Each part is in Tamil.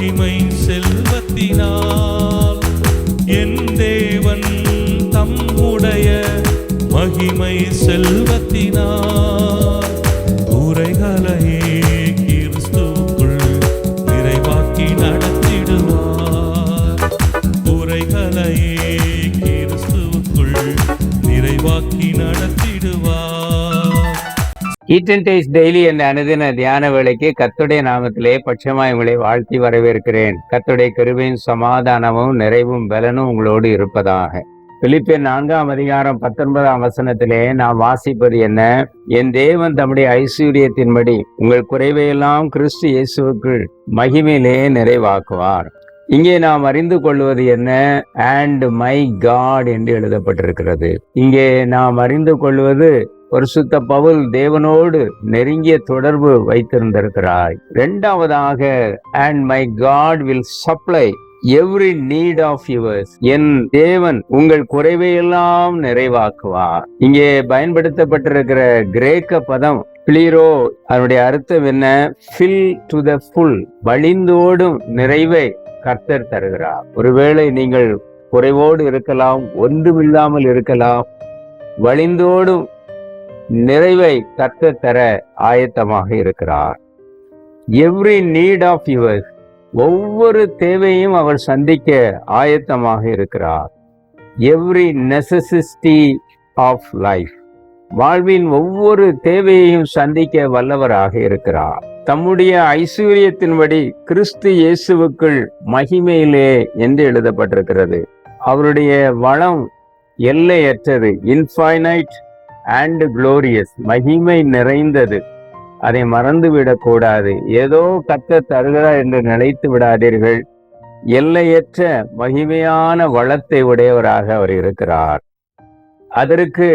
மகிமை செல்வத்தினால். என் தேவன் தம்முடைய மகிமை செல்வத்தினால். ஈட் அண்ட் டெய்லி என்ற அனுதின தியான வேலைக்கு கத்துடைய நாமத்திலே பட்சமாய் உங்களை வாழ்த்தி வரவேற்கிறேன். கத்துடைய கருவையும் சமாதானமும் நிறைவும் பலனும் உங்களோடு இருப்பதாக. பிலிப்பின் நான்காம் அதிகாரம் பத்தொன்பதாம் வசனத்திலே நாம் வாசிப்பது என்ன? என் தேவன் தம்முடைய ஐஸ்வர்யத்தின்படி உங்கள் குறைவையெல்லாம் கிறிஸ்து இயேசுவுக்குள் மகிமையிலே நிறைவாக்குவார். இங்கே நாம் அறிந்து கொள்வது என்ன? அண்ட் மை காட் என்று எழுதப்பட்டிருக்கிறது. இங்கே நாம் அறிந்து கொள்வது பரிசுத்த பவுல் தேவனோடு நெருங்கிய தொடர்பு வைத்திருந்திருக்கிறாய். இரண்டாவதாக and my God will supply every need of yours என் தேவன் உங்கள் குறைவையெல்லாம் நிறைவாக்குவார். இங்கே பயன்படுத்தப்பட்டிருக்கிற கிரேக்க பதம் பிளீரோ அதனுடைய அர்த்தம் என்ன? ஃபில் டு த ஃபுல் வழிந்தோடும் நிறைவை கர்த்தர் தருகிறார். ஒருவேளை நீங்கள் குறைவோடு இருக்கலாம் ஒன்றுமில்லாமல் இருக்கலாம் வழிந்தோடும் நிறைவை கர்த்தர் தர ஆயத்தமாக இருக்கிறார். எவ்ரி நீட் ஆஃப் யுவர் ஒவ்வொரு தேவையும் அவர் சந்திக்க ஆயத்தமாக இருக்கிறார். எவ்ரி நெசசிட்டி ஆஃப் லைஃப் வாழ்வின் ஒவ்வொரு தேவையையும் சந்திக்க வல்லவராக இருக்கிறார். தம்முடைய ஐஸ்வர்யத்தின்படி கிறிஸ்து இயேசுவுக்குள் மகிமையிலே என்று எழுதப்பட்டிருக்கிறது. அவருடைய வளம் எல்லையற்றது இன்ஃபைனைட் அண்ட் குளோரியஸ் மகிமை நிறைந்தது. அதை மறந்து விடக்கூடாது ஏதோ கத்த தருகிறார் என்று நினைத்து விடாதீர்கள். எல்லையற்ற மகிமையான வளத்தை உடையவராக அவர் இருக்கிறார். அதற்கு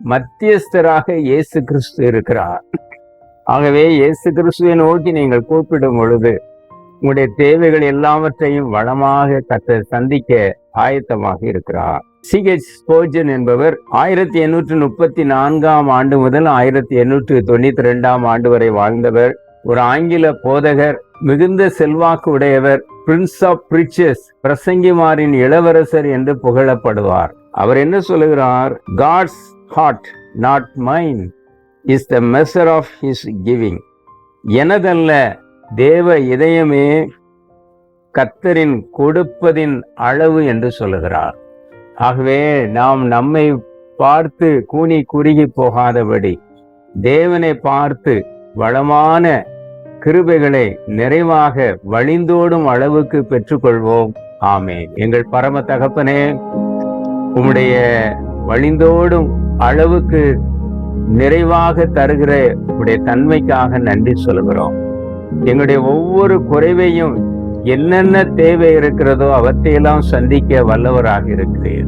மத்தியஸ்தராக இயேசு கிறிஸ்து இருக்கிறார். ஆகவே இயேசு கிறிஸ்துவை நோக்கி நீங்கள் கூப்பிடும் பொழுது உங்களுடைய தேவைகள் எல்லாவற்றையும் வளமாக கத்த சந்திக்க ஆயத்தமாக இருக்கிறார். சிஹெச் ஸ்போர்ஜன் என்பவர் ஆயிரத்தி எண்ணூற்று முப்பத்தி நான்காம் ஆண்டு முதல் ஆயிரத்தி எண்ணூற்று தொண்ணூத்தி ரெண்டாம் ஆண்டு வரை வாழ்ந்தவர். ஒரு ஆங்கில போதகர் மிகுந்த செல்வாக்கு உடையவர் பிரின்ஸ் ஆஃப் பிரிச்சஸ் பிரசங்கிமாரின் இளவரசர் என்று புகழப்படுவார். அவர் என்ன சொல்லுகிறார்? God's heart not mind is the measure of his giving எனதல்ல தேவ இதயமே கத்தரின் கொடுப்பதின் அளவு என்று சொல்லுகிறார். ஆகவே நாம் நம்மை பார்த்து கூனி குறுகி போகாதபடி தேவனை பார்த்து வளமான கிருபைகளை நிறைவாக வழிந்தோடும் அளவுக்கு பெற்றுக்கொள்வோம். ஆமே எங்கள் பரம தகப்பனே உம்முடைய வழிந்தோடும் அளவுக்கு நிறைவாக தருகிற உடைய தன்மைக்காக நன்றி சொல்கிறோம் எங்களுடைய ஒவ்வொரு குறைவையும் என்னென்ன தேவை இருக்கிறதோ அவற்றையெல்லாம் சந்திக்க வல்லவராக இருக்கிறீர்.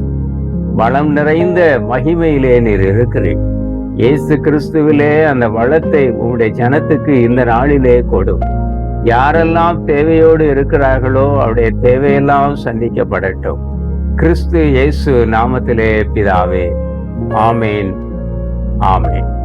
வளம் நிறைந்த மகிமையிலே நீர் இருக்கிறீர். இயேசு கிறிஸ்துவிலே அந்த வளத்தை உங்களுடைய ஜனத்துக்கு இந்த நாளிலே கொடும் யாரெல்லாம் தேவையோடு இருக்கிறார்களோ அவருடைய தேவையெல்லாம் சந்திக்கப்படட்டும். கிறிஸ்து இயேசு நாமத்திலே பிதாவே. ஆமேன். ஆமேன்.